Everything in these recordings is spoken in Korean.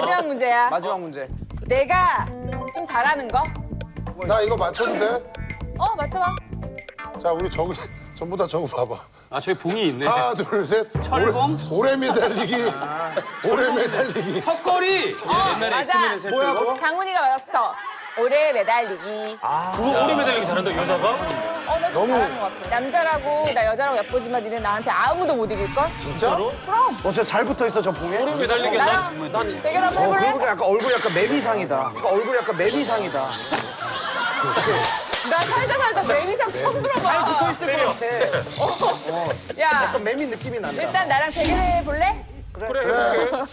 마지막 문제야. 마지막 문제. 내가 좀 잘하는 거? 나 이거 맞춰도 돼? 어, 맞춰봐. 자, 우리 저기 전부 다 저거 봐봐. 아 저기 봉이 있네. 하나, 둘, 셋. 철봉? 오래, 오래 매달리기. 오래 매달리기. 턱걸이. 옛날에 맞아. 엑스맨에서 했던 거. 장훈이가 맞았어. 오래 매달리기. 그거 오래 매달리기 잘한다 여자가? 어, 나 너무- 잘하는 것 같아. 남자라고 나 여자라고 예쁘지만 니네 나한테 아무도 못 이길 걸? 진짜? 어, 진짜 잘 붙어 있어, 저 봉에. 오래 매달리기 나랑 난 대결 한번 어, 해볼래? 그리고 약간 얼굴이 약간 매미상이다. 그러니까 얼굴이 약간 매미상이다. 나 살다 살다 매미상 처음 들어봐. 있을 것 같아. 야, 약간 매미 느낌이 난다. 일단 나랑 대결해 볼래? 그래 해볼게.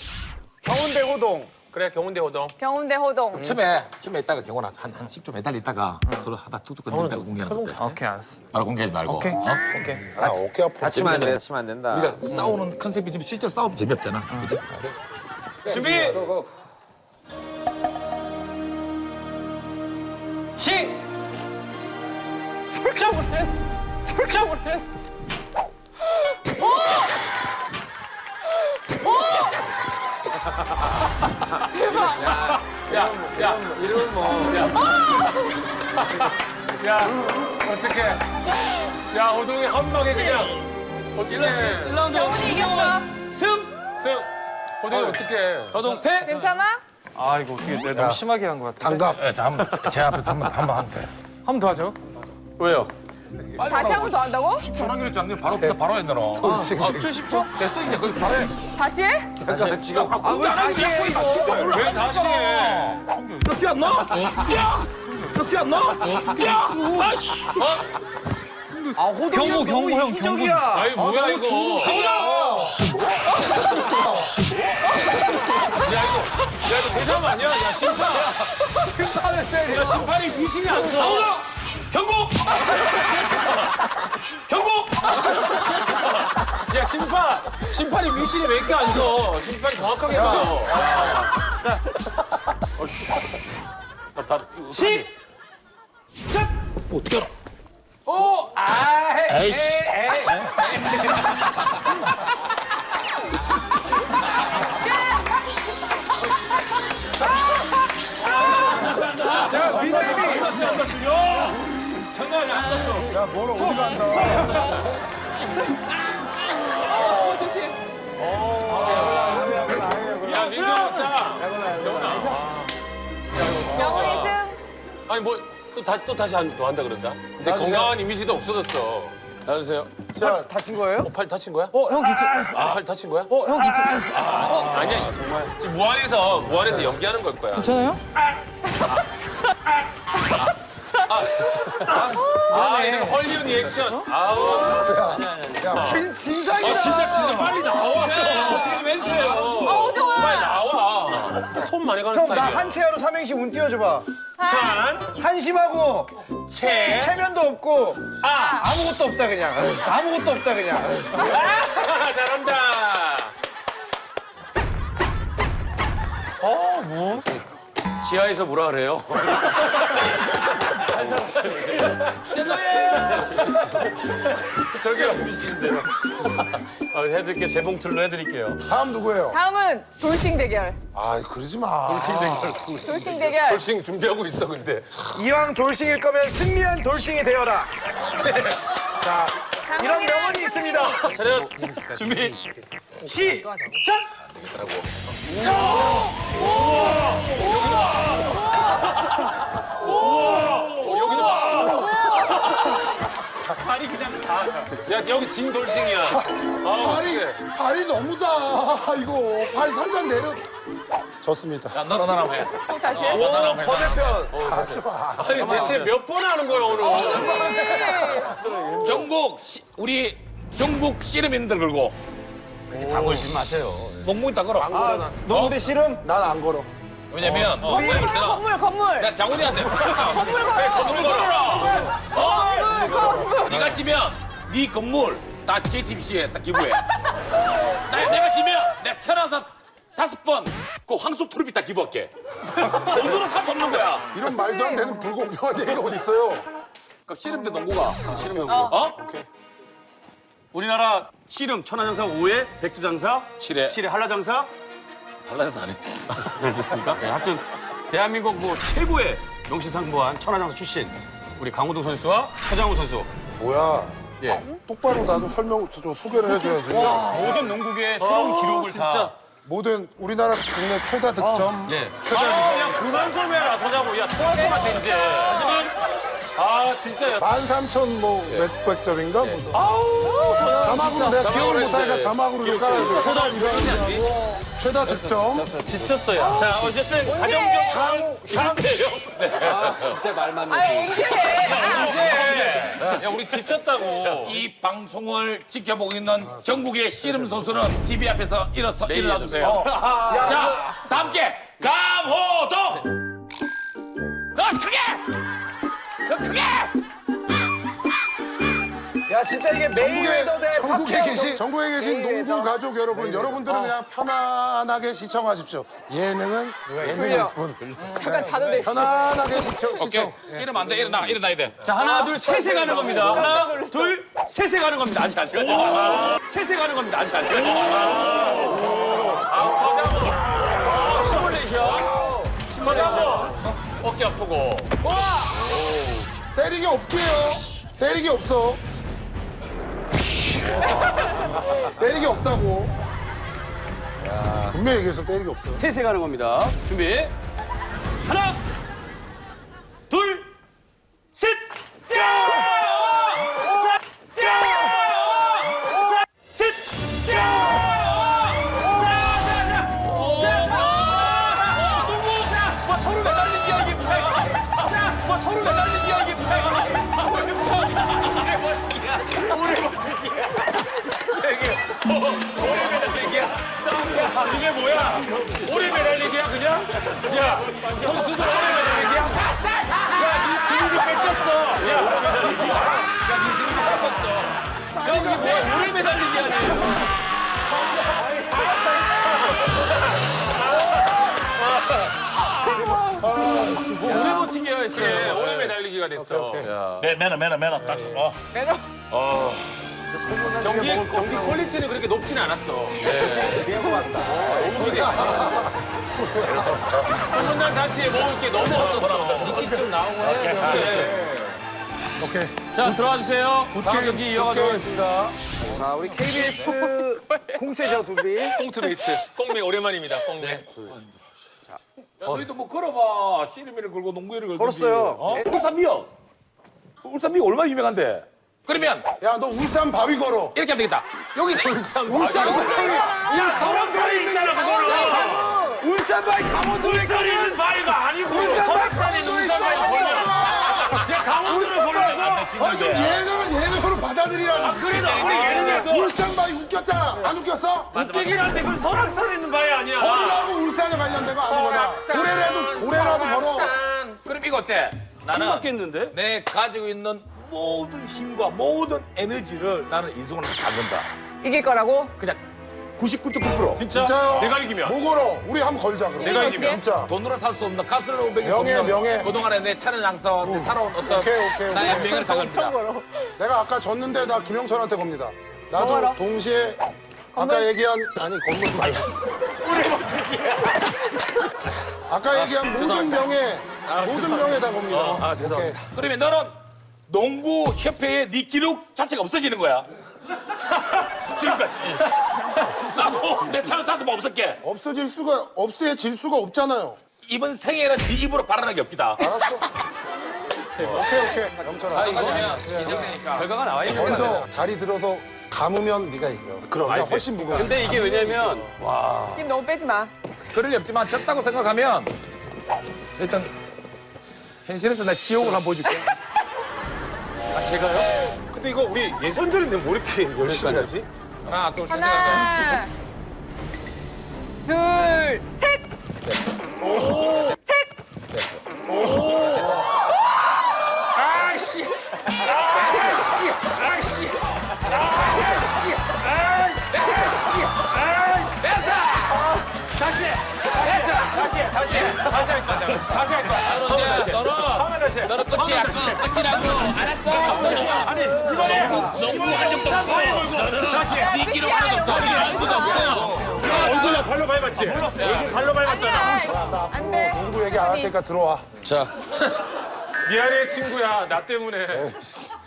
경운대 호동. 그래 경운대 호동. 경운대 호동. 처음에 처음에 있다가 경호나 한한 10초 매달리다가 서로 하다 툭툭 건든다고 공개하는 거대. 오케이 알았어. 바로 공개하지 말고. 오케이. 어? 오케이. 아, 어깨 아파. 다치면 안 돼, 다치면 안 된다. 우리가 싸우는 컨셉이 지금 실제로 싸우면 재미없잖아. 그렇지? 준비. 시. 훌쩍을 훌쩍을 해. 야, 야, 이러면 뭐. 야, 어떡해. 야, 호동이 한방에 그냥. 어떡해. 1라운드 경훈이 이겼어. 승! 승! 호동이 어떡해. 호동 패? 괜찮아? 아, 이거 어떻게 내가 야. 너무 심하게 한 것. 예, 자, 한번 제 앞에서 한번 한번 하면 돼. 한번 더 하죠. 왜요? 다시 한 번 더 한다고? 전화기를 장 바로 그냥 바로 했나 너. 아, 10초, 10초? 됐어 이제 거기 바로 해. 다시 해? 잠깐, 지금. 아, 왜 다시 해? 이거 왜 다시 해? 이렇게 안 나? 야! 이렇게 안 나? 야! 아이씨! 아, 호동이 너무 경고, 형, 이기적이야. 아니, 뭐야, 이거. 야, 이거, 야, 이거 대장 아니야? 야, 심판. 심판을 세. 야, 심판이 귀신이 안 써. 경고! 경고! 야, 심판. 심판이 귀신이 왜 이렇게 안 써? 심판이 정확하게. 어씨. 나 다. 시! 작! 어떻게 알아? 오! 아, 헤이. 에이 씨. 야, 너는 어디 간다. 어, 조심. 야, 민경차. 경훈이 승. 아니, 뭐, 또, 다, 또 다시 한, 더 한다 그런다? 이제 건강한 이미지도 없어졌어. 놔주세요. 자, 다친 거예요? 어, 팔 다친 거야? 어, 형 괜찮. 아, 팔 다친 거야? 어, 형 괜찮. 아니야, 정말. 지금 무한에서, 무한에서 연기하는 걸 거야. 괜찮아요? 아, 이런 헐리우드 리액션. 아우. 야, 진, 진상이다. 아, 진짜, 진짜 빨리 나와. 어떻게 좀 해주세요. 어. 빨리 나와. 손 많이 가는 형, 나 스타일이야. 한채하로 삼행시 운 띄워줘봐. 한, 한심하고 채, 체면도 없고 아. 아무것도 없다 그냥. 아무것도 없다 그냥. 아, 잘한다. 지하에서 뭐라 그래요? 저기요. 아, 해드릴게요. 재봉틀로 해드릴게요. 다음 누구예요? 다음은 돌싱 대결. 아, 그러지 마. 돌싱 대결. 돌싱 준비하고 있어, 근데. 이왕 돌싱일 거면 승리한 돌싱이 되어라. 자, 이런 명언이 있습니다. 차렷. 준비. 시작! 여기도 발이 그냥 다. 야, 여기 진 돌싱이야. 아, 발이, 어떡해. 발이 너무 다. 이거. 발 살짝 내려. 졌습니다. 야 너랑 나랑 해. 또 다시 해. 오, 번외편. 하지 마. 아니, 대체 몇 번 하는 거야, 오늘? 전국 시, 우리 전국 씨름인들 걸고. 다 걸지 마세요. 목목이 다 걸어. 안 걸어, 난. 너 무대 씨름? 난 안 걸어. 왜냐면 어, 내가 볼 때는 건물, 건물. 나 장훈이한테 건물 걸어. 건물 걸어라. 어? 네가 지면 네 건물 다 JTBC에 딱 기부해. 나, 내가 지면 내가 태어나서 다섯 번그 황소 트로피 다 기부할게. 돈으로 살 수 없는 거야. 이런 말도 안 되는 불공평한 얘기가 어디 있어요? 그 씨름대 농구가 싫은 거. 어? 오케이. 우리나라 씨름 천하장사 5회, 백두장사, 칠회. 7회 한라장사, 달라서 안 했어. 그렇습니까? 네, 하여튼 대한민국 뭐 최고의 명실상부한 천하장사 출신 우리 강호동 선수와 서장훈 선수 뭐야? 예. 똑바로 나도 설명, 저 소개를 해줘야지. 모든 농구계의 새로운 기록을 다 모든 우리나라 국내 최다 득점, 예. 최다 아. 야 그만 좀 해라 서장훈 야 토할 것 같아 이제 하지만 아 진짜 13,000 뭐 몇백 점인가? 뭐. 자막으로 내가 기억을 못하니까 자막으로 좀 깔아줘. 최다 리바운드, 최다 득점. 지쳤어요. 자 어쨌든 가정적 향, 향, 아 앵기해. 야 우리 지쳤다고. 이 방송을 지켜보고 있는 전국의 씨름 선수는 TV 앞에서 일어서 일어나 주세요. 자, 다 함께 강호동. 더 크게, 더 크게. 야 진짜 이게 메이웨더 대 전국에 계신 정- 전국에 계신 메이웨더. 농구 가족 여러분, 여러분들은 그냥 편안하게 시청하십시오. 예능은 예능일 뿐. 잠깐 자도 돼. 편안하게 시청, 오케이. 시청. 씨름 안 돼. 일어나, 일어나야 돼. 자 하나 둘 셋에 가는 겁니다 하나 둘 셋에 가는 겁니다 아직 아직 셋에 가는 겁니다 아직 아직 아 서장훈 시뮬레이션 시뮬레이션 어깨 아프고 때리기 없게요. 때리기 없어. 때리기 없다고. 분명히 얘기해서 때리기 없어. 셋에 가는 겁니다 준비 오래 버티기야 했어 오래 매달리기가 됐어 매, 매너, 매너, 매너. 딱. 어. 경기 경기 퀄리티는 그렇게 높진 않았어. 너무 기대. 소문난 잔치에 먹을 게 너무 없었어. 니키 좀 나오고 해. 오케이. 자 들어와 주세요. 다음 경기 이어가도록. 하겠습니다. 자 우리 KBS 공채죠 두비. 꽁트메이트. 꽁매 오랜만입니다. 꽁매. 야, 너희도 뭐 걸어봐. 씨름이를 걸고 농구를 걸고. 걸었어요. 어? 울산 미역. 울산 미역 얼마나 유명한데? 그러면 야, 너 울산 바위 걸어. 이렇게 하면 되겠다. 여기서 울산 울산. 야 설악산에 있잖아 그거는. 울산 바위 강원도 울산에 있는 바위가 아니고 있는 울산 바위가 걸려. 야 강원도를 걸려 아, 좀 예능은 예능으로 받아들이라고. 그래도 아무리 예능해도 울산 바위 웃겼잖아. 안 웃겼어? 웃기긴 한데 그건 설악산에 있는 바위 아니야. 걸으라고 울산에 관련된 거 아무거나. 고래라도, 고래라도 걸어. 그럼 이거 어때? 나는 맞겠는데? 내 가지고 있는 모든 힘과 모든 에너지를 나는 이승훈을 받는다. 이길 거라고? 그냥 99.9%. 진짜? 진짜요? 내가 이기면. 뭐 걸어? 우리 한번 걸자, 그럼. 내가 이기면. 진짜. 돈으로 살 수 없는 가슬로 먹일 수 명예, 명예. 그동안에 내 차는 항상 내 살아온 어떤 오케이, 오케이, 나의 오케이. 명예를 다갑니다. 내가 아까 졌는데 나 김영철한테 겁니다. 나도 뭐하러? 동시에 아까 얘기한 아니 건물 말고 아까 얘기한 모든 명예 모든 명예 다 겁니다. 아 죄송합니다. 그러면 너는 농구 협회의 네 기록 자체가 없어지는 거야. 지금까지. 나도 내 차는 다섯 번 없었게. 오케이. 없어질 수가 없애질 수가 없잖아요. 이번 생애는 네 입으로 발언한 게 없기다. 알았어. 오케이 오케이 영철아. 결과가 나와 있는 먼저 다리 들어서 감으면 네가 이겨. 그럼 네가 훨씬 무거워. 근데 이게 왜냐면 힘 너무 빼지 마. 그럴 리 없지만 졌다고 생각하면 일단 현실에서 나 지옥을 한번 보여줄게. 아 제가요? 근데 이거 우리 예선전인데 뭐 이렇게 열심히 하지? 하나, 둘, 셋. 하나, 둘, 셋. 셋. 아씨! 아씨! 아씨! 아씨! 아씨! 아씨! 됐어! 다시! 됐어! 다시! 다시! 다시 할 거야. 다시 할 거야. 너는 하나 다시. 해. 너는 끝이야. 끝, 끝이라고. 알았어. 아니 이번에 농구 한 적도 없고 너는. 네 기록 하나도 없어. 네 랑크도 없고 얼굴 발로 밟았지? 얼굴 발로 밟았잖아. 안 돼. 농구 얘기 안 할 테니까 들어와. 자, 미안해 친구야 나 때문에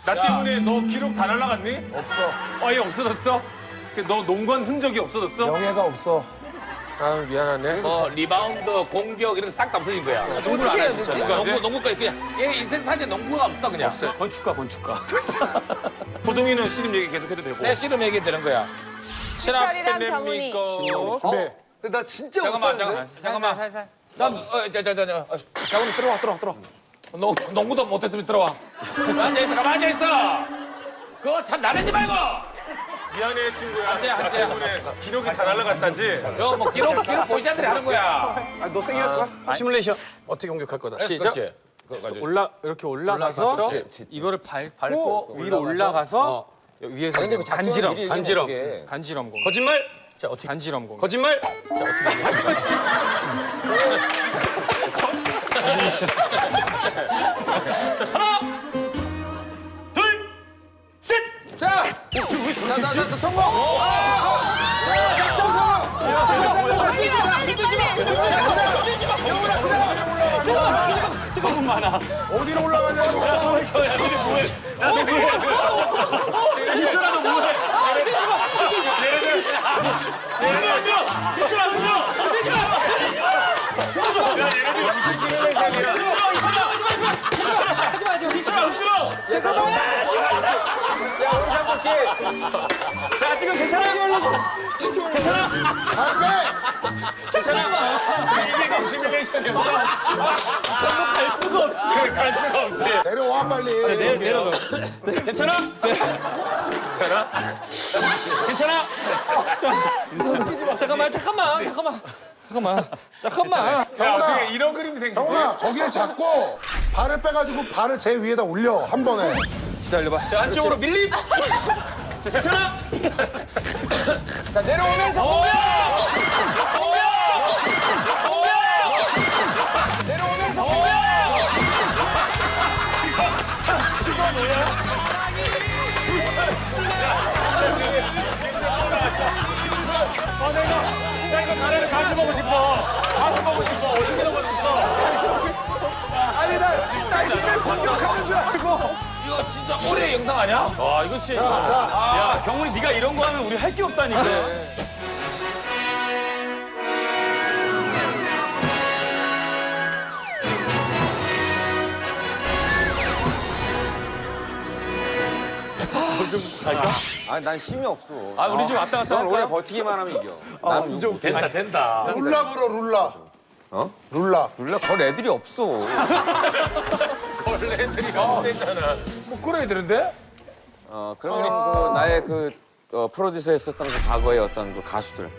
나 때문에 너 기록 다 날라갔니? 없어. 아예 없어졌어? 너 농구한 흔적이 없어졌어? 명예가 없어. 아유 미안하네. 뭐 리바운드, 공격 이런 거 싹 다 없어진 거야. 농구를 안 해, 진짜. 농구, 농구까지 그냥 얘 인생 사진 농구가 없어 그냥. 없어. 건축가 건축가. 호동이는 씨름 얘기 계속해도 되고. 내 씨름 얘기 되는 거야. 희철이랑 정훈이. 준비. 나 진짜 잠깐만, 잠깐만, 잠깐만. 난, 어, 저, 저, 저, 저, 어, 자훈이 들어와, 들어와, 들어와. 농, 농구도 못했으면 들어와. 앉아 있어, 가만 앉아 있어. 그거 참 나대지 말고. 미안해 친구야. 한채야, 나 한채야. 때문에 기록이 다 날라갔다지. 이거 뭐 기록, 기록 보이자들이 하는 거야. 너 세게 할 거야? 시뮬레이션 어떻게 공격할 거다. 시작. 올라 이렇게 올라가서 올라가서 이거를 밟고, 위로 올라가서 위에서 간지럼 간지럼. 간지럼 공 거짓말. 자 어떻게? 간지럼 공 거짓말. 자 어떻게 하겠습니까? 하나, 자, 어디로 올라가냐고. 자 지금 괜찮아요? 잘 빼. 이게 너 시뮬레이션이었어? 절로 갈 수가 없어. 갈 수가 없지. 내려와 빨리. 내려 내려가 괜찮아? 괜찮아? 잠깐만 잠깐만 잠깐만 잠깐만 잠깐만 야, 경훈아. 어떻게 이런 그림이 생기지? 경훈아 거기를 잡고 발을 빼가지고 발을 제 위에다 올려 한 번에. 기다려봐 자 안쪽으로 밀림. 자 괜찮아? 자 내려오면서 공격. 공격. 공격. 내려오면서 공격. 야, 이거 가래를 가시 보고 싶어. 가시 보고 싶어. 어떻게 넘어졌어? 아니 나나 씨를 공격하는 줄 알고. 이거 진짜 올해 영상 아니야? 와 이거 진짜. 자, 자. 야 경훈이 네가 이런 거 하면 우리 할 게 없다니까 아니 난 힘이 없어. 아 우리 지금 왔다 갔다 넌 오래 할까요? 버티기만 하면 이겨. 아, 이제 오케이. 된다, 된다. 룰라 불어 룰라. 어? 룰라. 몰라 걸 애들이 없어. 뭐 그래야 되는데? 어 그러면 그 나의 그 어, 프로듀서 했었던 그 과거의 어떤 그 가수들.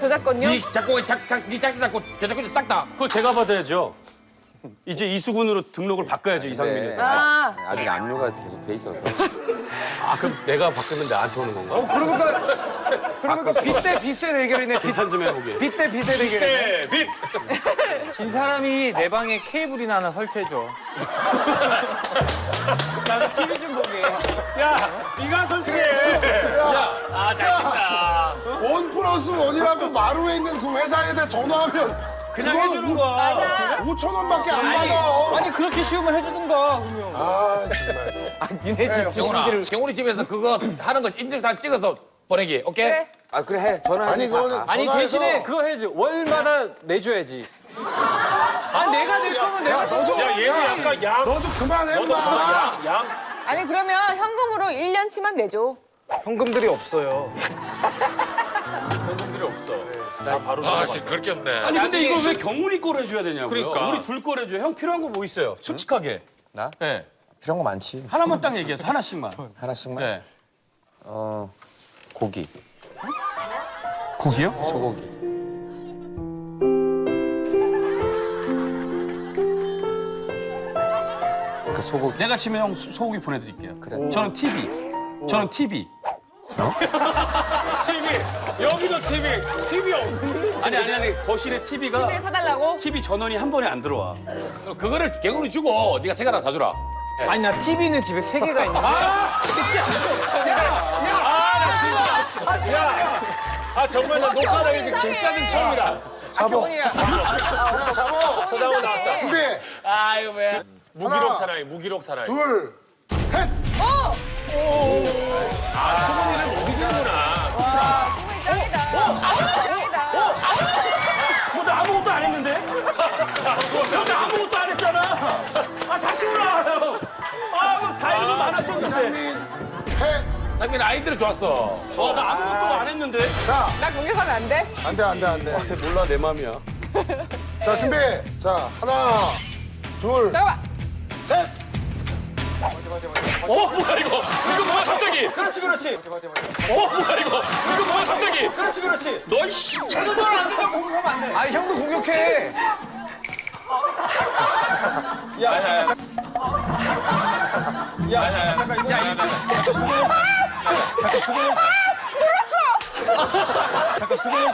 저작권요? 네 작곡 작작네 작사 작곡 제작권 싹 다. 그거 제가 받아야죠 이제 이수근으로 등록을 바꿔야죠 이상민에서 네, 아. 아직, 아직 압류가 계속 돼 있어서. 아 그럼 내가 바꾸면 나한테 오는 건가? 그러니까 그러니까 빗대 빗의 대결이네. 빗, 계산 좀 해보게 빗대 빗의 대결이네. 네, 빛. 진 사람이 내 방에 케이블이나 하나 설치해줘 나도 TV 좀 보게 야, 네가 설치해. 아 잘친다. 원 플러스 원이라고 마루에 있는 그 회사에다 전화하면 그냥 해주는 오- 거야 맞아. 5천 원밖에 안 받아. 아니 그렇게 쉬우면 해주든가 그러면 아 정말. 니네 집 경훈아, 경훈이 집에서 그거 하는 거 인증사진 찍어서 보내기. 오케이? 그래. 아 그래 해. 전화. 아니 그거는 아니 전화해서 대신에 그거 해야지 월마다 내줘야지 아 내가 낼 거면 내가 야 너도 야, 얘도 약간 양. 너도 그만해 너도 마. 양, 양. 아니 그러면 현금으로 1년치만 내줘. 현금들이 없어요. 현금들이 없어. 나 바로 아, 나가봤어. 진짜 그렇게 없네. 아니 근데 이거 왜 경훈이 거를 해줘야 되냐고요 그러니까. 우리 둘 거를 해줘요 형 필요한 거 뭐 있어요 솔직하게 나? 네. 필요한 거 많지. 하나만 딱 얘기해서 하나씩만 하나씩만. 네. 어 고기. 고기요? 소고기. 그 소고기. 내가 치면 형 소- 소고기 보내드릴게요 그래. 저는 TV 저는 TV TV. 여기도 TV. TV 없. 아니 아니 아니 거실에 TV가 TV를 사달라고? TV 전원이 한 번에 안 들어와 그거를 경훈이 주고 네가 세 개나 사주라. 아니 나 TV는 집에 세 개가 있는데 아 정말 나 녹화하다 이제 개짜증 처음이다. 잡어. 잡어. 서장훈 나왔다. 준비. 아이고 왜? 무기록 하나. 사나이, 무기록 사나이. 둘, 셋. 아, 수근이를 못 이기는구나. 와, 승훈이 짱이다. 짱이다. 뭐 나 아무것도 안 했는데? 나 아무것도 안 했잖아. 아 다시. 아, 뭐 많았었는데. 이상민, 해. 상민 아이디어 좋았어. 어, 나 아무것도 안 했는데. 자, 나 공격하면 안 돼? 안 돼, 안 돼, 안 돼. 몰라 내 맘이야. 자, 준비. 자, 하나, 둘, 잠깐만. 셋. 어, 뭐야 이거? 이거 뭐야 갑자기? 그렇지 그렇지. 어, 뭐야 이거? 이거 뭐야 갑자기? 그렇지 그렇지. 너 이씨. 저도 안 된다 공격하면 안 돼. 아니 형도 공격해. 야 잠깐 야 이쪽. 잠깐 수고. 잠깐 수고. 수근이가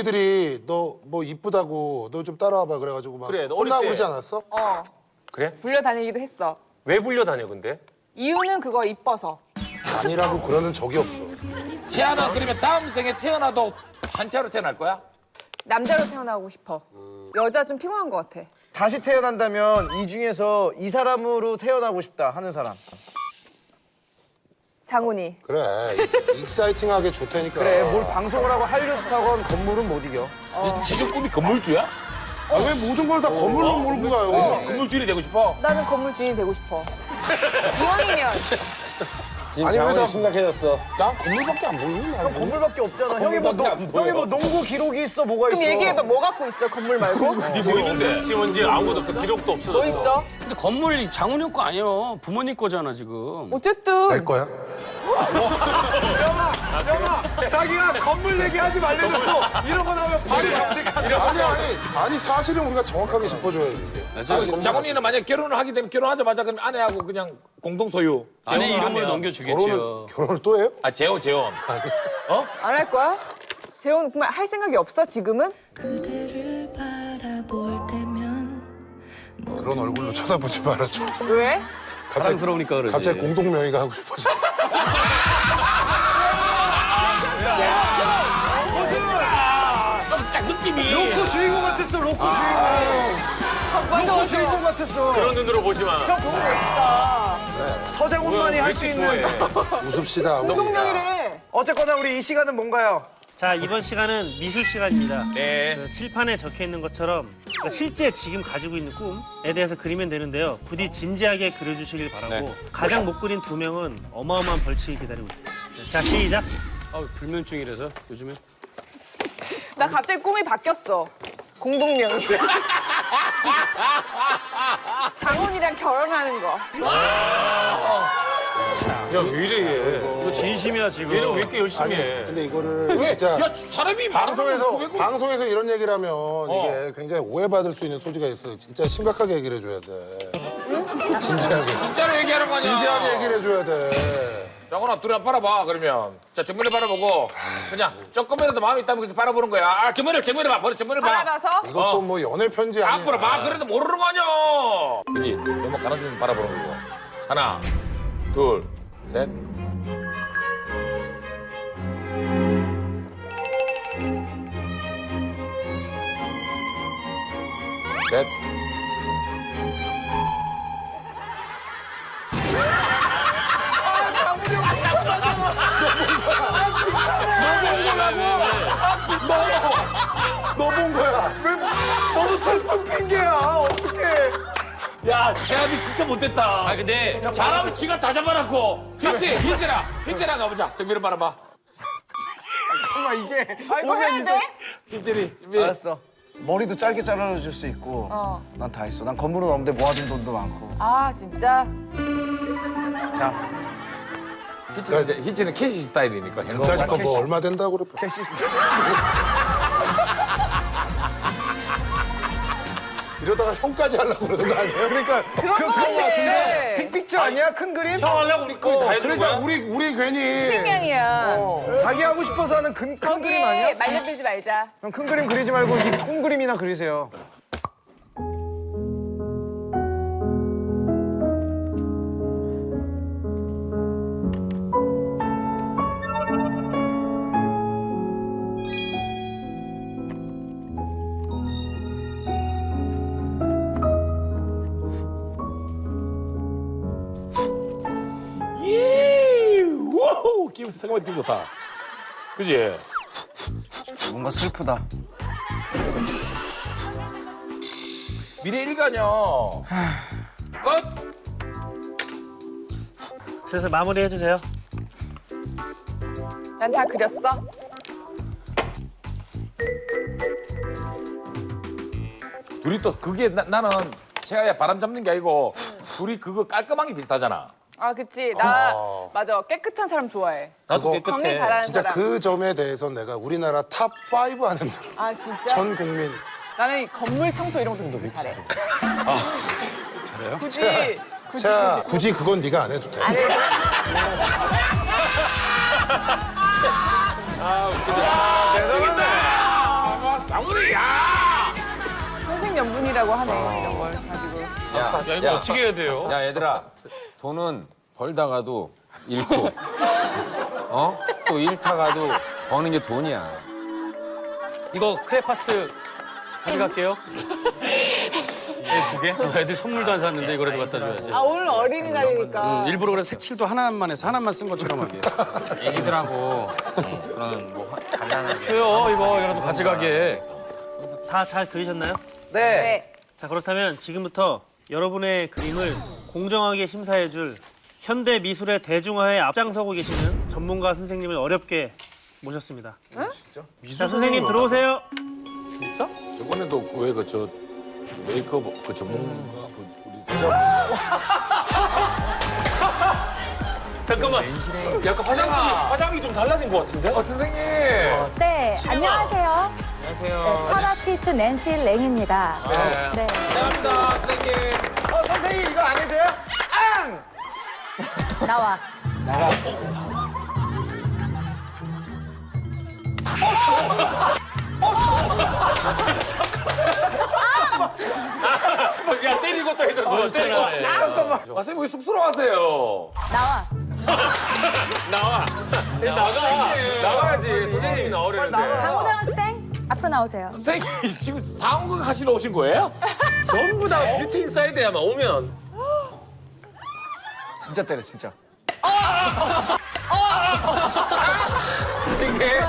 언니들이 너 뭐 이쁘다고 너 좀 따라와봐 그래가지고 막 그래, 너 어릴 혼나고 때. 그러지 않았어? 어. 그래? 불려 다니기도 했어. 왜 불려다녀 근데? 이유는 그거 이뻐서. 아니라고 그러는 적이 없어. 재하는 그러면 다음 생에 태어나도 한자로 태어날 거야? 남자로 태어나고 싶어. 여자 좀 피곤한 것 같아. 다시 태어난다면 이 중에서 이 사람으로 태어나고 싶다 하는 사람. 장훈이. 그래, 익사이팅하게 좋다니까. 그래 뭘 방송을 하고 한류 스타건 건물은 못 이겨. 네 지적 꿈이 건물주야? 아, 왜 모든 걸 다 건물로 몰고 가요? 건물주인이 되고 싶어? 나는 건물 주인이 되고 싶어. 이왕이면 아니 왜나 심각해졌어? 난 건물밖에 안 보이니? 나는 건물밖에 없잖아. 형이 뭐, 농, 형이 뭐 농구 기록이 있어 뭐가 있어? 그럼 얘기해봐. 뭐 갖고 있어? 건물 말고? 네 보이는데. 지원지 아무것도 없어. 기록도 없어졌어. 뭐 있어? 근데 건물 장훈이 거 아니에요. 부모님 거잖아 지금. 어쨌든 내 거야? 자기가 건물 얘기하지 말래놓고 이런 거 나오면 바로 정색한다. 아니 아니 아니 사실은 우리가 정확하게 짚어줘야지. 아, 장훈이는 만약 결혼을 하게 되면 결혼하자마자 그럼 아내하고 그냥 공동 소유. 이름으로 하면. 넘겨주겠지요. 결혼을 결혼을 또 해요? 아 재혼 재혼. 안 할 거야? 재혼 정말 할 생각이 없어 지금은? 그대를 바라볼 때면 그런 얼굴로 쳐다보지 말아줘. 왜? 갑자기 사랑스러우니까 그러지. 갑자기 공동 명의가 하고 싶어져. 느낌이. 로코 주인공 같았어 로코 주인공. 맞아 로코 주인공. 같았어. 그런 눈으로 보지 마. 너무 멋있다. 서장훈만이 할 수 있는. 웃읍시다. 우리. 운동명이래. 어쨌거나 우리 이 시간은 뭔가요? 자 이번 시간은 미술 시간입니다. 네. 그 칠판에 적혀 있는 것처럼 그러니까 실제 지금 가지고 있는 꿈에 대해서 그리면 되는데요. 부디 진지하게 그려주시길 바라고 가장 못 그린 두 명은 어마어마한 벌칙이 기다리고 있습니다. 자 시작. 아, 불면증이라서 요즘에. 나 갑자기 꿈이 바뀌었어. 공동명이. 장훈이랑 결혼하는 거. 야 왜 이래 얘? 이거 진심이야 지금. 얘는 왜 이렇게 열심히 아니 해? 근데 이거를 왜? 진짜 야 사람이 방송에서 왜 방송에서 이런 얘기를 하면 이게 굉장히 오해받을 수 있는 소지가 있어. 진짜 심각하게 얘기를 해줘야 돼. 진지하게. 진짜로 얘기하는 거 아니야? 진지하게 얘기를 해줘야 돼. 장훈아 둘이 한번 바라봐 그러면. 자 정면을 바라보고 그냥 조금이라도 마음이 있다면 그래서 바라보는 거야. 아 정면을 정면을 봐 버려 정면을 봐. 바라봐서? 이것도 뭐 연애 편지 아니야. 앞으로 봐 그래도 모르는 거 아니야 그지? 너무 가능성 바라보는 거고 하나 둘셋. 셋. 너 본 거야. 너무 슬픈 핑계야. 어떡해. 야, 재한이 진짜 못됐다. 아 근데 잘하면 지가 다 잡아놨고. 그렇지, 희진아. 희진아 가보자. 정면을 바라봐. 엄마 이게 아, 이거 해야 돼? 희진이, 준비. 알았어. 머리도 짧게 잘라줄 수 있고 어. 난 다 있어. 난 건물은 없는데 모아둔 돈도 많고. 아 진짜? 자, 히치는, 이제- 히치는 캐시 스타일이니까. 자식 거뭐 얼마 된다고 그래. 이러다가 형까지 하려고 그러는 거 아니에요? 그러니까 그런 거 같은데. 빅픽처 아니야? 큰 그림? 형 하려고 우리 거다 해준 그러니까 거야? 우리 우리 괜히 생명이야. 어. 자기 하고 싶어서 하는 큰, 큰 그림 아니야? 말려들지 말자. 형큰 그림 그리지 말고 이 꿈 그림이나 그리세요. 기분, 생각보다 기분 좋다. 그지? 뭔가 슬프다. 미래 일가녀. 끝! 슬슬 마무리 해 주세요. 난 다 그렸어. 둘이 또 그게 나, 나는 채아야 바람 잡는 게 아니고 둘이 그거 깔끔한 게 비슷하잖아. 아, 그치. 나, 맞아. 깨끗한 사람 좋아해. 나도 그거 정리 깨끗해. 잘하는 진짜 사람. 그 점에 대해서 내가 우리나라 탑 5 안에 들어. 아, 진짜? 전 국민. 나는 이 건물 청소 이런 것도 되게 잘해. 잘해요? 굳이, 굳이. 자, 굳이 그건 네가 안 해도 돼. 안 해도 대단하다. 장훈이 야. 선생연분이라고 하네, 이런 걸 가지고. 야 이거 어떻게 해야 돼요? 야 얘들아 돈은 벌다가도 잃고 어? 또 잃다가도 버는 게 돈이야. 이거 크레파스 가져갈게요. 네, 두 개? 애들 선물도 안 샀는데 이거라도 갖다 줘야지. 아, 오늘 어린이날이니까. 음, 일부러 그래 색칠도 하나만 해서 하나만 쓴 것처럼 하게. 애기들하고 그런 뭐 간단하게. 줘요 이거 이거라도 가져가게. 다 잘 그리셨나요? 네. 네. 자 그렇다면 지금부터 여러분의 그림을 공정하게 심사해줄 현대 미술의 대중화에 앞장서고 계시는 전문가 선생님을 어렵게 모셨습니다. 자 선생님 들어오세요. 저번에도 그왜 그저 메이크업 그 전문가 그 우리 잠깐만. 약간 화장이 화장이 좀 달라진 것 같은데? 어 선생님. 팝 아티스트 낸시 랭입니다. 네. 감사합니다 선생님. 어, 선생님 이거 안 해줘요? 나와. 야 때리고 또 해줬어. 때리고. 아 선생님 왜 쑥스러워하세요? 나와. 나와. 나가. 나와야지. 선생님이 나오려는데. 강호동 학생, 앞으로 나오세요. 선생님 지금 상황극 하시러 오신 거예요? 전부 다 뷰티 인사이드야만 오면. 진짜 때려 진짜. 이게 이게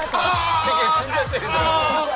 진짜 때리더라.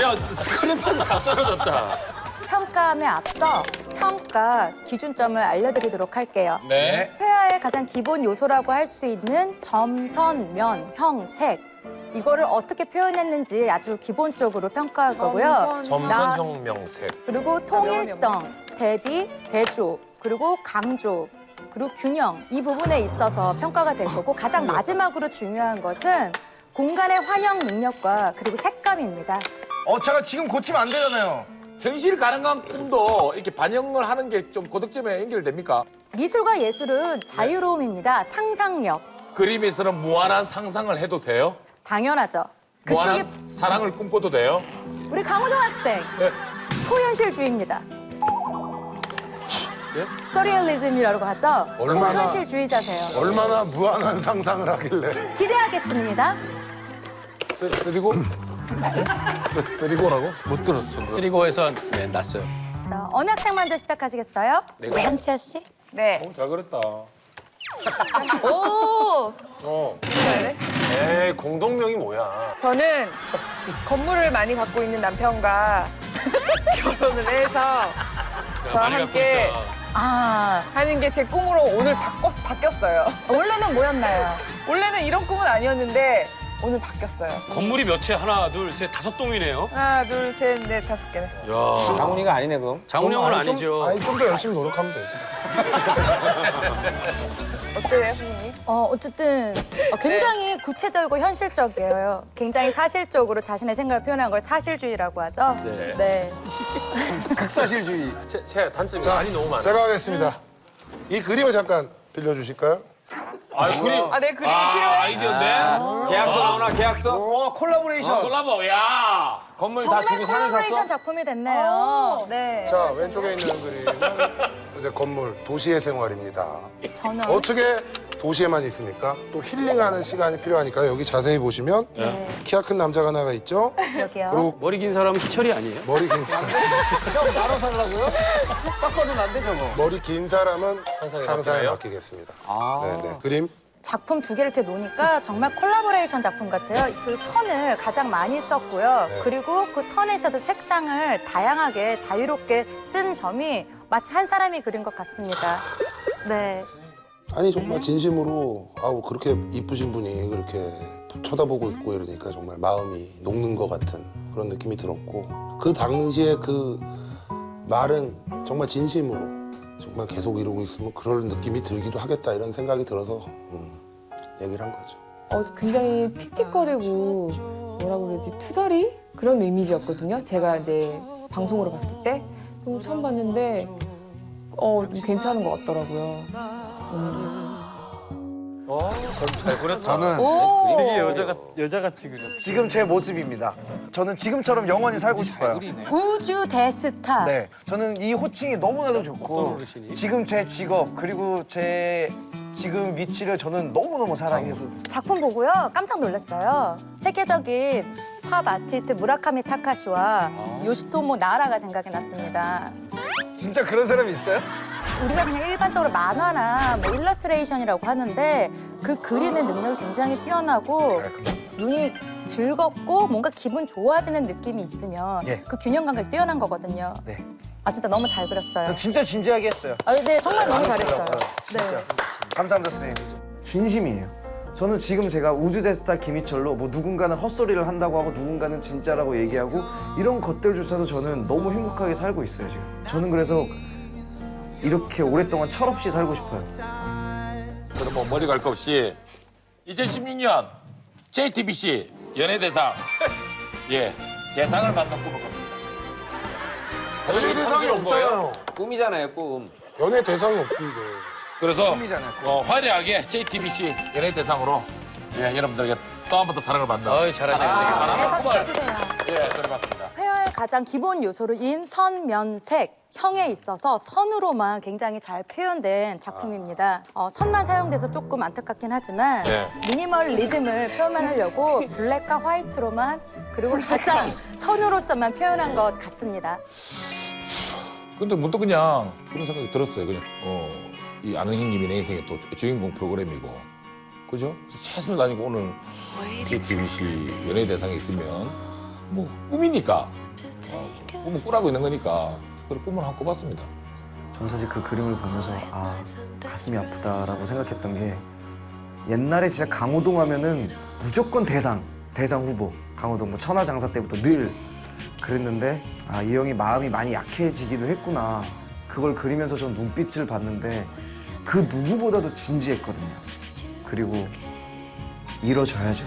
야 스크래퍼도 다 떨어졌다. 평가함에 앞서 평가 기준점을 알려드리도록 할게요. 네. 회화의 가장 기본 요소라고 할 수 있는 점, 선, 면, 형, 색. 이거를 어떻게 표현했는지 아주 기본적으로 평가할 거고요. 나- 점선형명색. 그리고 통일성, 대비, 대조, 그리고 강조, 그리고 균형 이 부분에 있어서 평가가 될 거고 가장 마지막으로 중요한 것은 공간의 환영 능력과 그리고 색감입니다. 어, 제가 지금 고치면 안 되잖아요. 현실 가능한 꿈도 이렇게 반영을 하는 게 좀 고득점에 연결됩니까? 미술과 예술은 자유로움입니다. 상상력. 그림에서는 무한한 상상을 해도 돼요? 당연하죠. 그쪽이 무한한 사랑을 꿈꿔도 돼요? 우리 강호동 학생 네. 초현실주의입니다. 예? 서리얼리즘이라고 하죠. 얼마나- 초현실주의자세요. 얼마나 무한한 상상을 하길래. 기대하겠습니다. 쓰, 쓰리고? 쓰, 쓰리고라고? 못 들었어. 쓰리고에서 네, 났어요. 자, 어느 학생 먼저 시작하시겠어요? 내가. 한치아 씨. 네. 잘 그렸다. 오. 어. 에이 공동명이 뭐야? 저는 건물을 많이 갖고 있는 남편과 결혼을 해서 저와 함께 아, 하는 게 제 꿈으로 오늘 바꿔, 바뀌었어요. 원래는 뭐였나요? 원래는 이런 꿈은 아니었는데 오늘 바뀌었어요. 건물이 몇 채? 하나, 둘, 셋, 다섯 동이네요. 하나, 둘, 셋, 넷, 다섯 개네. 야. 장훈이가 아니네 그럼. 장훈이 형은 아니, 좀- 아니죠. 아니, 좀 더 열심히 노력하면 되지. 어때요, 선생님? 어, 어쨌든 어, 굉장히 구체적이고 현실적이에요. 굉장히 사실적으로 자신의 생각을 표현한 걸 사실주의라고 하죠. 네. 극사실주의. 제, 제 단점이 자, 많이 너무 많아. 제가 하겠습니다. 이 그림을 잠깐 빌려주실까요? 아, 그림. 아, 내 그림이 아, 필요해? 아이디어인데? 계약서 나오나 계약서? 와 콜라보레이션. 콜라보, 야. 건물 다 정말 주고 사는 콜라보레이션 샀어? 작품이 됐네요. 네. 자, 왼쪽에 있는 그림은 이제 건물, 도시의 생활입니다. 저는 어떻게 도시에만 있습니까? 또 힐링하는 시간이 필요하니까 여기 자세히 보시면 키가 큰 남자가 하나가 있죠? 여기요. 그리고 머리 긴 사람은 희철이 아니에요? 머리 긴 사람. 형 나눠 살라고요? 깎아도 안 돼, 저거. 머리 긴 사람은 상상에? 맡기겠습니다. 네네. 그림. 작품 두 개를 이렇게 놓으니까 정말 콜라보레이션 작품 같아요. 그 선을 가장 많이 썼고요. 네. 그리고 그 선에서도 색상을 다양하게 자유롭게 쓴 점이 마치 한 사람이 그린 것 같습니다. 네. 아니 정말 진심으로 아우 그렇게 이쁘신 분이 그렇게 쳐다보고 있고 이러니까 정말 마음이 녹는 것 같은 그런 느낌이 들었고 그 당시에 그 말은 정말 진심으로 정말 계속 이러고 있으면 그럴 느낌이 들기도 하겠다 이런 생각이 들어서 음, 얘기를 한 거죠. 어, 굉장히 틱틱거리고 뭐라고 그러지 투덜이 그런 이미지였거든요. 제가 이제 방송으로 봤을 때 처음 봤는데 어 괜찮은 것 같더라고요. 잘 그렸다. 저는 오. 되게 여자가 여자같이 그렸어. 지금 제 모습입니다. 저는 지금처럼 영원히 살고 싶어요. 우주 대스타. 네, 저는 이 호칭이 너무나도 좋고? 지금 제 직업 그리고 제 지금 위치를 저는 너무너무 사랑해요. 작품 보고요 깜짝 놀랐어요. 세계적인 팝 아티스트 무라카미 타카시와 요시토모 나라가 생각이 났습니다. 진짜 그런 사람이 있어요? 우리가 그냥 일반적으로 만화나 뭐 일러스트레이션이라고 하는데 그 그리는 능력이 굉장히 뛰어나고 눈이 즐겁고 뭔가 기분 좋아지는 느낌이 있으면 예. 그 균형 감각이 뛰어난 거거든요. 네. 아 진짜 너무 잘 그렸어요. 진짜 진지하게 했어요. 아, 네 정말 너무 잘했어요. 진짜. 네. 감사합니다, 선생님. 진심이에요. 저는 지금 제가 우주 대스타 김희철로 뭐 누군가는 헛소리를 한다고 하고 누군가는 진짜라고 얘기하고 이런 것들조차도 저는 너무 행복하게 살고 있어요, 지금. 저는 그래서 이렇게 오랫동안 철없이 살고 싶어요. 그럼 뭐 머리 갈 거 없이 2016년 JTBC 연예대상 예 대상을 받는 꿈을 꿨습니다. 연예 대상이 없잖아요. 꿈이잖아요, 꿈. 연예 대상이 없는데. 그래서 어, 화려하게 JTBC 연예대상으로 예, 여러분들에게 또 한 번 더 사랑을 받는 어이 잘하시네. 네, 박수 꿈을 쳐주세요. 예, 드려봤습니다. 회화의 가장 기본 요소로인 선, 면, 색, 형에 있어서 선으로만 굉장히 잘 표현된 작품입니다. 어, 선만 사용돼서 조금 안타깝긴 하지만 네. 미니멀리즘을 표현만 하려고 블랙과 화이트로만 그리고 가장 선으로서만 표현한 것 같습니다. 근데 문득 그냥 그런 생각이 들었어요. 그냥 어, 이 아는 형님이 내 인생의 또 주인공 프로그램이고, 그죠? 그래서 최선을 다니고 오늘 JTBC 연예 대상에 있으면 뭐 꿈이니까 어, 꿈은 꾸라고 있는 거니까 그런 꿈을 한번 꿔봤습니다. 전 사실 그 그림을 보면서 아 가슴이 아프다라고 생각했던 게 옛날에 진짜 강호동 하면은 무조건 대상 대상 후보 강호동 뭐 천하장사 때부터 늘 그랬는데 아 이 형이 마음이 많이 약해지기도 했구나. 그걸 그리면서 전 눈빛을 봤는데 그 누구보다도 진지했거든요. 그리고 이뤄져야죠